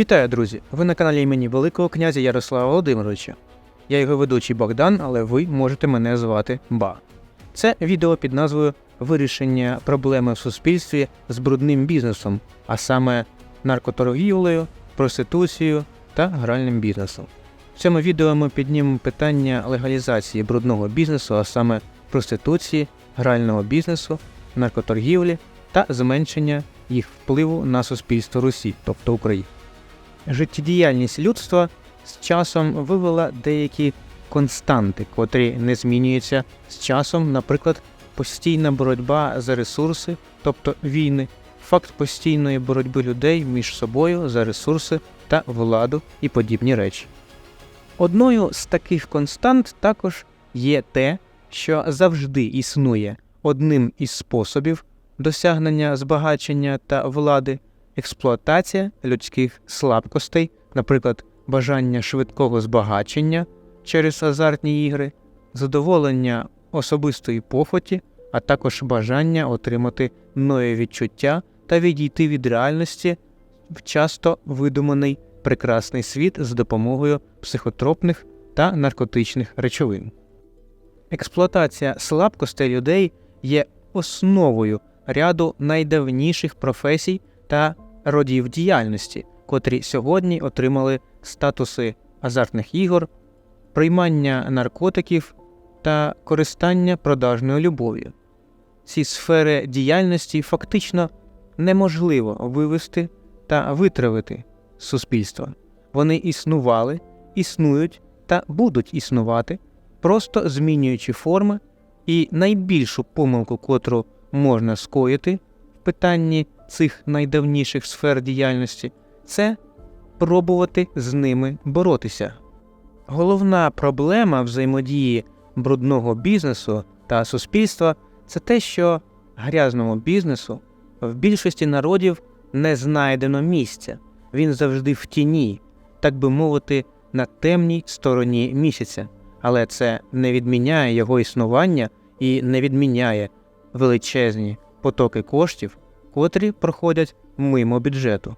Вітаю, друзі! Ви на каналі імені Великого князя Ярослава Володимировича. Я його ведучий Богдан, але ви можете мене звати Ба. Це відео під назвою Вирішення проблеми в суспільстві з брудним бізнесом, а саме наркоторгівлею, проституцією та гральним бізнесом. В цьому відео ми піднімемо питання легалізації брудного бізнесу, а саме проституції, грального бізнесу, наркоторгівлі та зменшення їх впливу на суспільство Русі, тобто України. Життєдіяльність людства з часом вивела деякі константи, котрі не змінюються з часом, наприклад, постійна боротьба за ресурси, тобто війни, факт постійної боротьби людей між собою за ресурси та владу і подібні речі. Одною з таких констант також є те, що завжди існує одним із способів досягнення збагачення та влади експлуатація людських слабкостей, наприклад, бажання швидкого збагачення через азартні ігри, задоволення особистої похоті, а також бажання отримати нові відчуття та відійти від реальності в часто видуманий прекрасний світ з допомогою психотропних та наркотичних речовин. Експлуатація слабкостей людей є основою ряду найдавніших професій та родів діяльності, котрі сьогодні отримали статуси азартних ігор, приймання наркотиків та користання продажною любов'ю. Ці сфери діяльності фактично неможливо вивести та витравити з суспільства. Вони існували, існують та будуть існувати, просто змінюючи форми, і найбільшу помилку, котру можна скоїти в питанні цих найдавніших сфер діяльності, це пробувати з ними боротися. Головна проблема взаємодії брудного бізнесу та суспільства це те, що грязному бізнесу в більшості народів не знайдено місця. Він завжди в тіні, так би мовити, на темній стороні місяця. Але це не відміняє його існування і не відміняє величезні потоки коштів, котрі проходять мимо бюджету.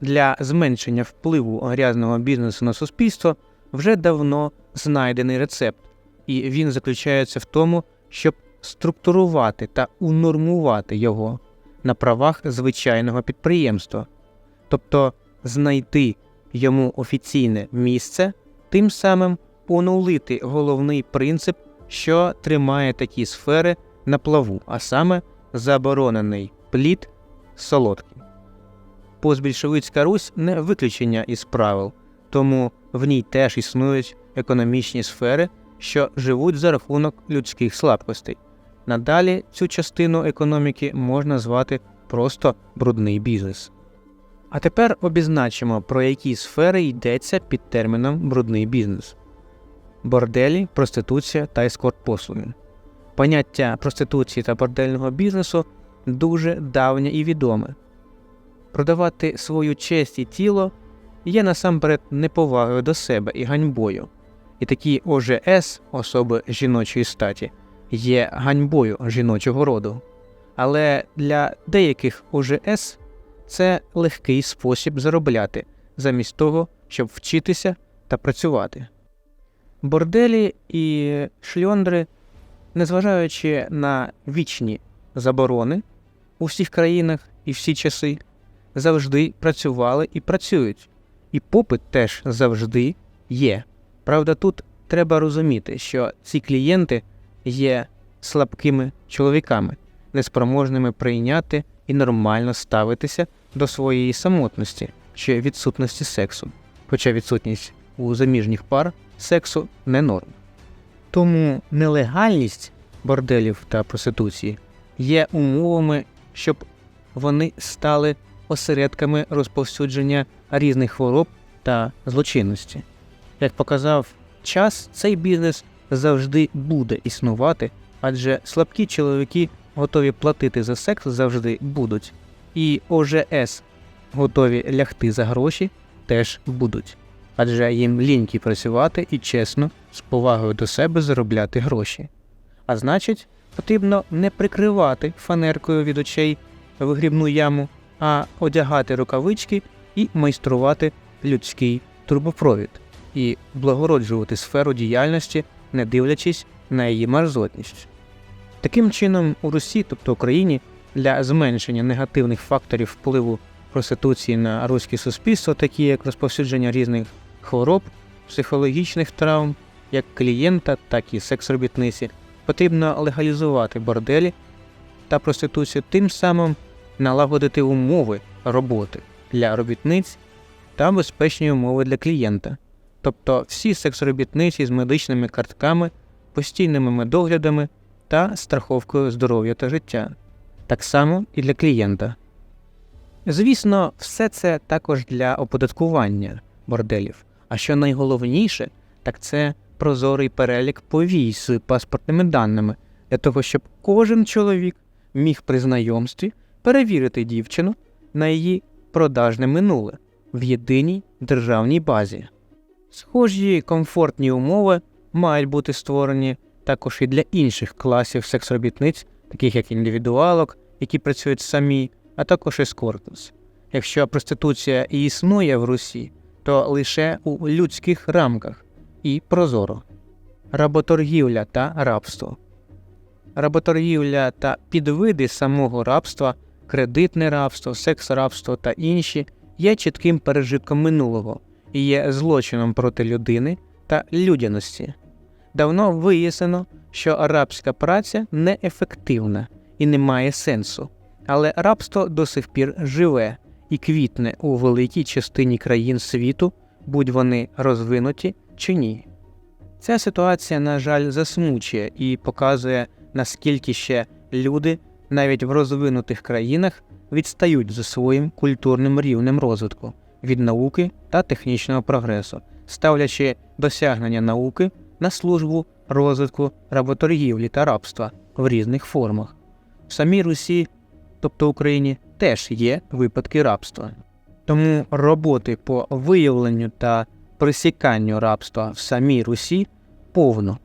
Для зменшення впливу грязного бізнесу на суспільство вже давно знайдений рецепт, і він заключається в тому, щоб структурувати та унормувати його на правах звичайного підприємства, тобто знайти йому офіційне місце, тим самим онулити головний принцип, що тримає такі сфери на плаву, а саме заборонений плід солодкий. Постбільшовицька Русь не виключення із правил, тому в ній теж існують економічні сфери, що живуть за рахунок людських слабкостей. Надалі цю частину економіки можна звати просто брудний бізнес. А тепер обізначимо, про які сфери йдеться під терміном брудний бізнес: борделі, проституція та ескорт-послуги. Поняття проституції та бордельного бізнесу дуже давнє і відоме. Продавати свою честь і тіло є насамперед неповагою до себе і ганьбою, і такі ОЖС, особи жіночої статі, є ганьбою жіночого роду. Але для деяких ОЖС це легкий спосіб заробляти, замість того, щоб вчитися та працювати. Борделі і шльондри, незважаючи на вічні заборони у всіх країнах і всі часи, завжди працювали і працюють, і попит теж завжди є. Правда, тут треба розуміти, що ці клієнти є слабкими чоловіками, неспроможними прийняти і нормально ставитися до своєї самотності чи відсутності сексу, хоча відсутність у заміжніх пар сексу не норм. Тому нелегальність борделів та проституції є умовами, щоб вони стали осередками розповсюдження різних хвороб та злочинності. Як показав час, цей бізнес завжди буде існувати, адже слабкі чоловіки готові платити за секс завжди будуть, і ОЖС готові лягти за гроші теж будуть, адже їм ліньки працювати і чесно, з повагою до себе заробляти гроші. А значить, потрібно не прикривати фанеркою від очей вигрібну яму, а одягати рукавички і майструвати людський турбопровід, і благороджувати сферу діяльності, не дивлячись на її мерзотність. Таким чином, у Русі, тобто Україні, для зменшення негативних факторів впливу проституції на руське суспільство, такі як розповсюдження різних хвороб, психологічних травм, як клієнта, так і секс-робітниці, потрібно легалізувати борделі та проституцію, тим самим налагодити умови роботи для робітниць та безпечні умови для клієнта. Тобто всі секс-робітниці з медичними картками, постійними медоглядами та страховкою здоров'я та життя, так само і для клієнта. Звісно, все це також для оподаткування борделів. А що найголовніше, так це прозорий перелік повій з паспортними даними для того, щоб кожен чоловік міг при знайомстві перевірити дівчину на її продажне минуле в єдиній державній базі. Схожі комфортні умови мають бути створені також і для інших класів секс-робітниць, таких як індивідуалок, які працюють самі, а також ескортниць. Якщо проституція і існує в Русі, то лише у людських рамках і прозоро. Работоргівля та рабство. Работоргівля та підвиди самого рабства, кредитне рабство, секс-рабство та інші є чітким пережитком минулого і є злочином проти людини та людяності. Давно вияснено, що рабська праця неефективна і не має сенсу, але рабство до сих пір живе і квітне у великій частині країн світу, будь вони розвинуті чи ні. Ця ситуація, на жаль, засмучує і показує, наскільки ще люди навіть в розвинутих країнах відстають за своїм культурним рівнем розвитку від науки та технічного прогресу, ставлячи досягнення науки на службу розвитку работоргівлі та рабства в різних формах. В самій Русі, тобто Україні, теж є випадки рабства. Тому роботи по виявленню та присіканню рабства в самій Русі повно.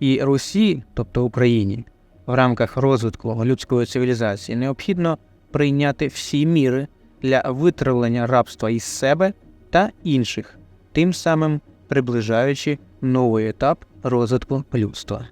І Русі, тобто Україні, в рамках розвитку людської цивілізації необхідно прийняти всі міри для витравлення рабства із себе та інших, тим самим приближаючи новий етап розвитку людства.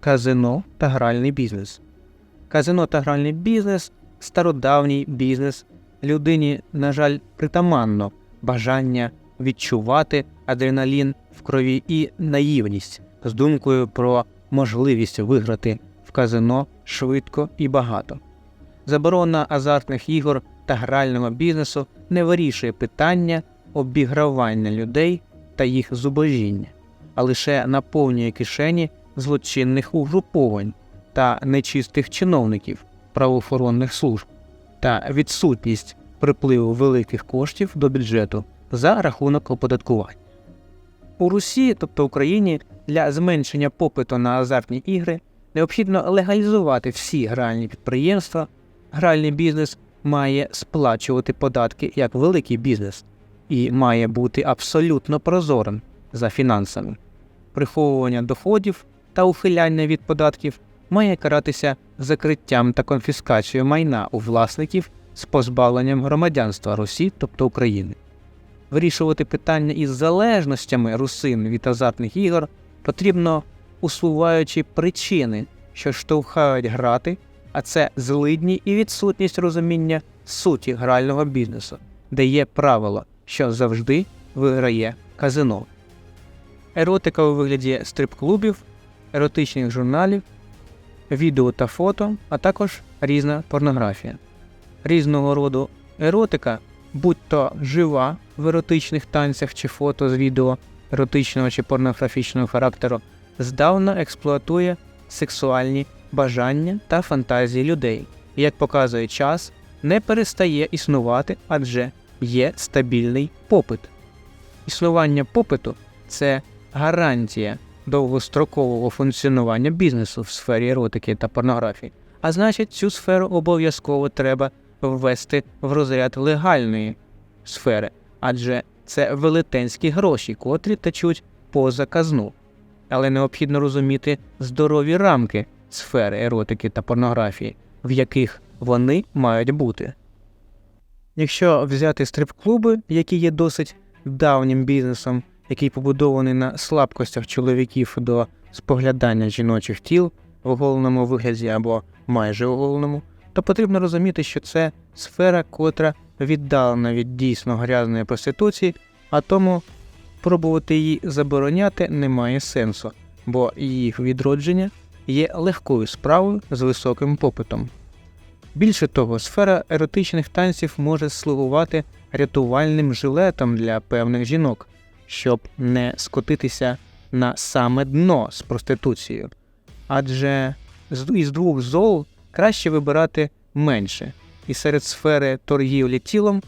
Казино та гральний бізнес. Казино та гральний бізнес стародавній бізнес. Людині, на жаль, притаманно бажання відчувати адреналін в крові і наївність з думкою про можливість виграти в казино швидко і багато. Заборона азартних ігор та грального бізнесу не вирішує питання обігравання людей та їх зубожіння, а лише наповнює кишені злочинних угруповань та нечистих чиновників правоохоронних служб та відсутність припливу великих коштів до бюджету за рахунок оподаткування. У Русі, тобто Україні, для зменшення попиту на азартні ігри необхідно легалізувати всі гральні підприємства. Гральний бізнес має сплачувати податки як великий бізнес і має бути абсолютно прозорим за фінансами. Приховування доходів та ухиляння від податків має каратися закриттям та конфіскацією майна у власників з позбавленням громадянства Русі, тобто України. Вирішувати питання із залежностями русин від азартних ігор потрібно усуваючи причини, що штовхають грати, а це злидні і відсутність розуміння суті грального бізнесу, де є правило, що завжди виграє казино. Еротика у вигляді стрип-клубів, еротичних журналів, відео та фото, а також різна порнографія. Різного роду еротика, будь то жива в еротичних танцях чи фото з відео еротичного чи порнографічного характеру, здавна експлуатує сексуальні бажання та фантазії людей, як показує час, не перестає існувати, адже є стабільний попит. Існування попиту це гарантія довгострокового функціонування бізнесу в сфері еротики та порнографії, а значить, цю сферу обов'язково треба ввести в розряд легальної сфери, адже це велетенські гроші, котрі течуть поза казну. Але необхідно розуміти здорові рамки сфери еротики та порнографії, в яких вони мають бути. Якщо взяти стрип-клуби, які є досить давнім бізнесом, який побудований на слабкостях чоловіків до споглядання жіночих тіл в оголеному вигляді або майже оголеному, то потрібно розуміти, що це сфера, котра віддалена від дійсно грязної проституції, а тому пробувати її забороняти немає сенсу, бо її відродження є легкою справою з високим попитом. Більше того, сфера еротичних танців може слугувати рятувальним жилетом для певних жінок, щоб не скотитися на саме дно з проституцією. Адже із двох зол краще вибирати менше, і серед сфери торгівлі тілом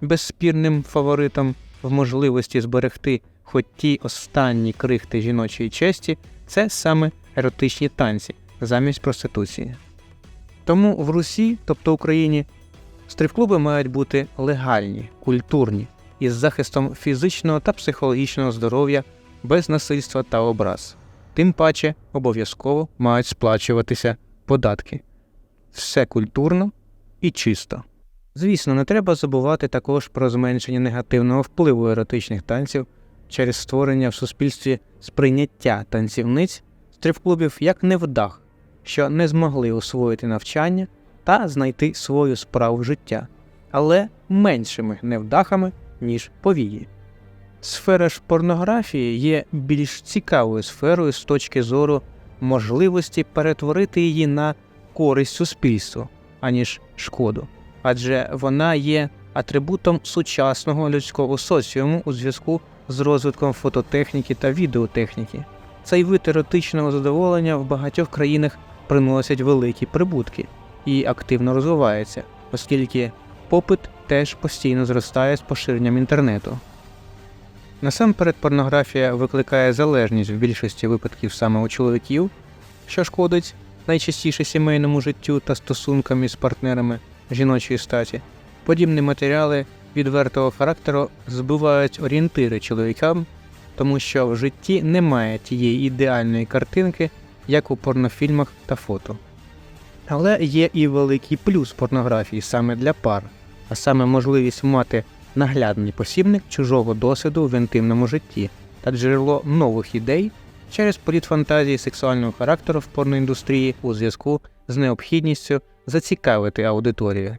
безспірним фаворитом в можливості зберегти хоч ті останні крихти жіночої честі, це саме еротичні танці замість проституції. Тому в Русі, тобто Україні, стріп-клуби мають бути легальні, культурні, із захистом фізичного та психологічного здоров'я без насильства та образ. Тим паче обов'язково мають сплачуватися податки. Все культурно і чисто. Звісно, не треба забувати також про зменшення негативного впливу еротичних танців через створення в суспільстві сприйняття танцівниць стріп-клубів як невдах, що не змогли освоїти навчання та знайти свою справу життя, але меншими невдахами, ніж повії. Сфера ж порнографії є більш цікавою сферою з точки зору можливості перетворити її на користь суспільству, аніж шкоду, адже вона є атрибутом сучасного людського соціуму у зв'язку з розвитком фототехніки та відеотехніки. Цей вид еротичного задоволення в багатьох країнах приносять великі прибутки і активно розвивається, оскільки попит теж постійно зростає з поширенням інтернету. Насамперед, порнографія викликає залежність в більшості випадків саме у чоловіків, що шкодить найчастіше сімейному життю та стосункам із партнерами жіночої статі. Подібні матеріали відвертого характеру збивають орієнтири чоловікам, тому що в житті немає тієї ідеальної картинки, як у порнофільмах та фото. Але є і великий плюс порнографії саме для пар, а саме можливість мати наглядний посібник чужого досвіду в інтимному житті та джерело нових ідей через політ фантазії сексуального характеру в порноіндустрії у зв'язку з необхідністю зацікавити аудиторію.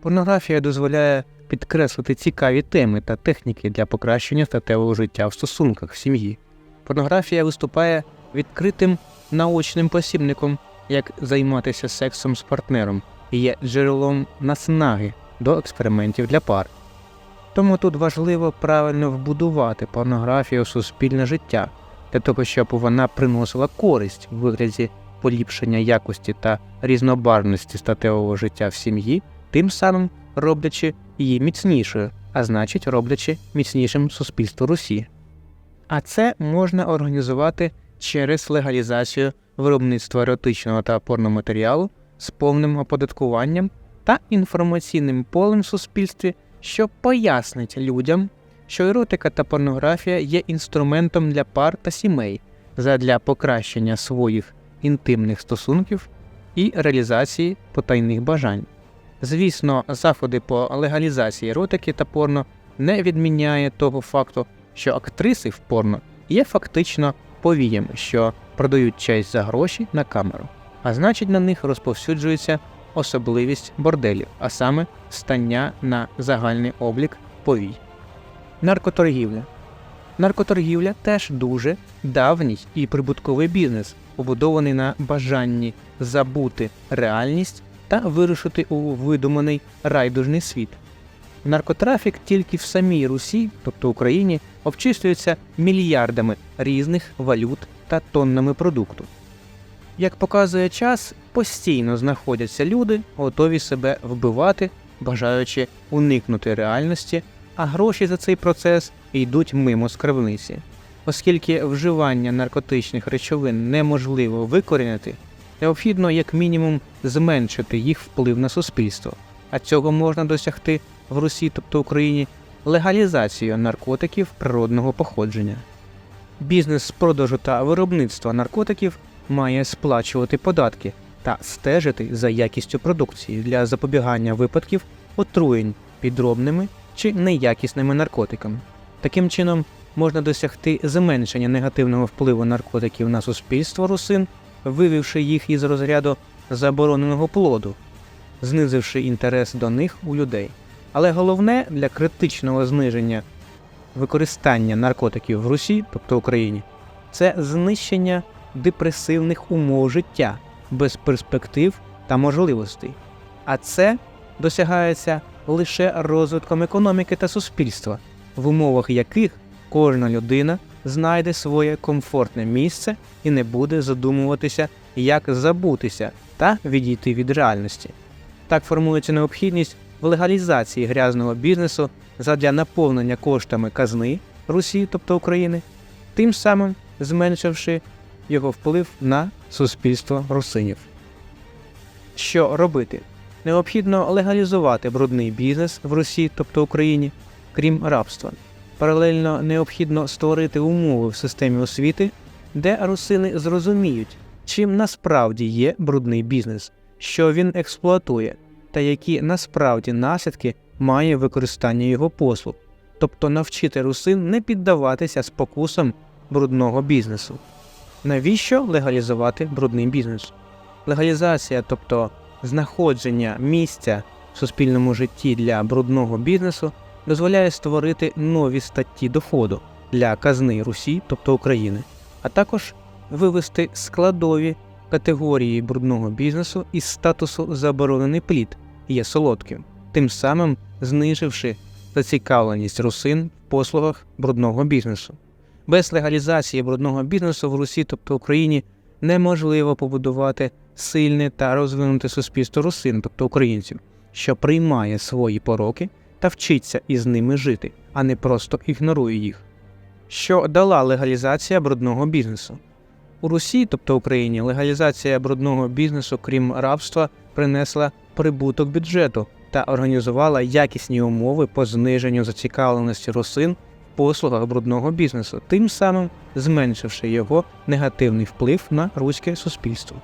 Порнографія дозволяє підкреслити цікаві теми та техніки для покращення статевого життя в стосунках в сім'ї. Порнографія виступає відкритим наочним посібником, як займатися сексом з партнером, і є джерелом наснаги до експериментів для пар. Тому тут важливо правильно вбудувати порнографію в суспільне життя, для того, щоб вона приносила користь в вигляді поліпшення якості та різнобарвності статевого життя в сім'ї, тим самим роблячи її міцнішою, а значить роблячи міцнішим суспільство Русі. А це можна організувати через легалізацію виробництва еротичного та порноматеріалу з повним оподаткуванням та інформаційним полем в суспільстві, що пояснить людям, що еротика та порнографія є інструментом для пар та сімей задля покращення своїх інтимних стосунків і реалізації потайних бажань. Звісно, заходи по легалізації еротики та порно не відміняє того факту, що актриси в порно є фактично повіями, що продають честь за гроші на камеру, а значить на них розповсюджується особливість борделів, а саме стання на загальний облік повій. Наркоторгівля. Наркоторгівля теж дуже давній і прибутковий бізнес, побудований на бажанні забути реальність та вирушити у видуманий райдужний світ. Наркотрафік тільки в самій Русі, тобто Україні, обчислюється мільярдами різних валют та тоннами продукту. Як показує час, постійно знаходяться люди, готові себе вбивати, бажаючи уникнути реальності, а гроші за цей процес йдуть мимо скарбниці. Оскільки вживання наркотичних речовин неможливо викорінити, необхідно як мінімум зменшити їх вплив на суспільство, а цього можна досягти в Русі, тобто Україні, легалізацією наркотиків природного походження. Бізнес з продажу та виробництва наркотиків має сплачувати податки та стежити за якістю продукції для запобігання випадків отруєнь підробними чи неякісними наркотиками. Таким чином можна досягти зменшення негативного впливу наркотиків на суспільство русин, вивівши їх із розряду забороненого плоду, знизивши інтерес до них у людей. Але головне для критичного зниження використання наркотиків в Русі, тобто Україні, це знищення депресивних умов життя без перспектив та можливостей. А це досягається лише розвитком економіки та суспільства, в умовах яких кожна людина знайде своє комфортне місце і не буде задумуватися, як забутися та відійти від реальності. Так формується необхідність в легалізації грязного бізнесу задля наповнення коштами казни Русі, тобто України, тим самим зменшивши його вплив на суспільство русинів. Що робити? Необхідно легалізувати брудний бізнес в Русі, тобто Україні, крім рабства. Паралельно необхідно створити умови в системі освіти, де русини зрозуміють, чим насправді є брудний бізнес, що він експлуатує, та які насправді наслідки має використання його послуг, тобто навчити русин не піддаватися спокусам брудного бізнесу. Навіщо легалізувати брудний бізнес? Легалізація, тобто знаходження місця в суспільному житті для брудного бізнесу, дозволяє створити нові статті доходу для казни Русі, тобто України, а також вивести складові категорії брудного бізнесу із статусу заборонений плід є солодким, тим самим зниживши зацікавленість русин в послугах брудного бізнесу. Без легалізації брудного бізнесу в Русі, тобто Україні, неможливо побудувати сильне та розвинуте суспільство русин, тобто українців, що приймає свої пороки та вчиться із ними жити, а не просто ігнорує їх. Що дала легалізація брудного бізнесу? У Русі, тобто Україні, легалізація брудного бізнесу, крім рабства, принесла прибуток бюджету та організувала якісні умови по зниженню зацікавленості русин в послугах брудного бізнесу, тим самим зменшивши його негативний вплив на руське суспільство.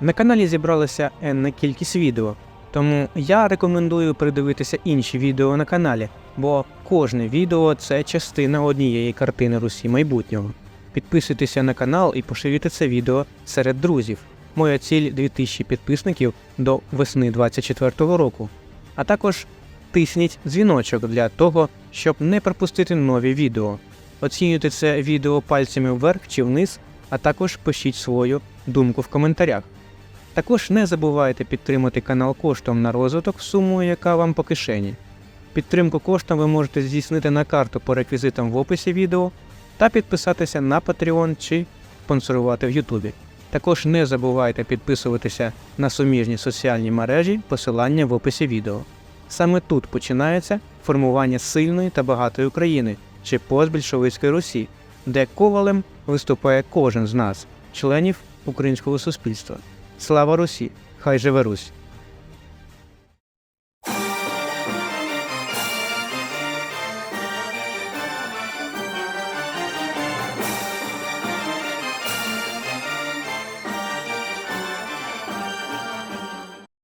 На каналі зібралася енна кількість відео, тому я рекомендую придивитися інші відео на каналі, бо кожне відео це частина однієї картини Русі майбутнього. Підписуйтеся на канал і поширюйте це відео серед друзів. Моя ціль 2000 підписників до весни 2024 року. А також тисніть дзвіночок для того, щоб не пропустити нові відео. Оцінюйте це відео пальцями вверх чи вниз, а також пишіть свою думку в коментарях. Також не забувайте підтримати канал коштом на розвиток сумою, яка вам по кишені. Підтримку коштом ви можете здійснити на карту по реквізитам в описі відео та підписатися на Patreon чи спонсорувати в Ютубі. Також не забувайте підписуватися на суміжні соціальні мережі, посилання в описі відео. Саме тут починається формування сильної та багатої України чи постбільшовицької Русі, де ковалем виступає кожен з нас, членів українського суспільства. Слава Русі! Хай живе Русь!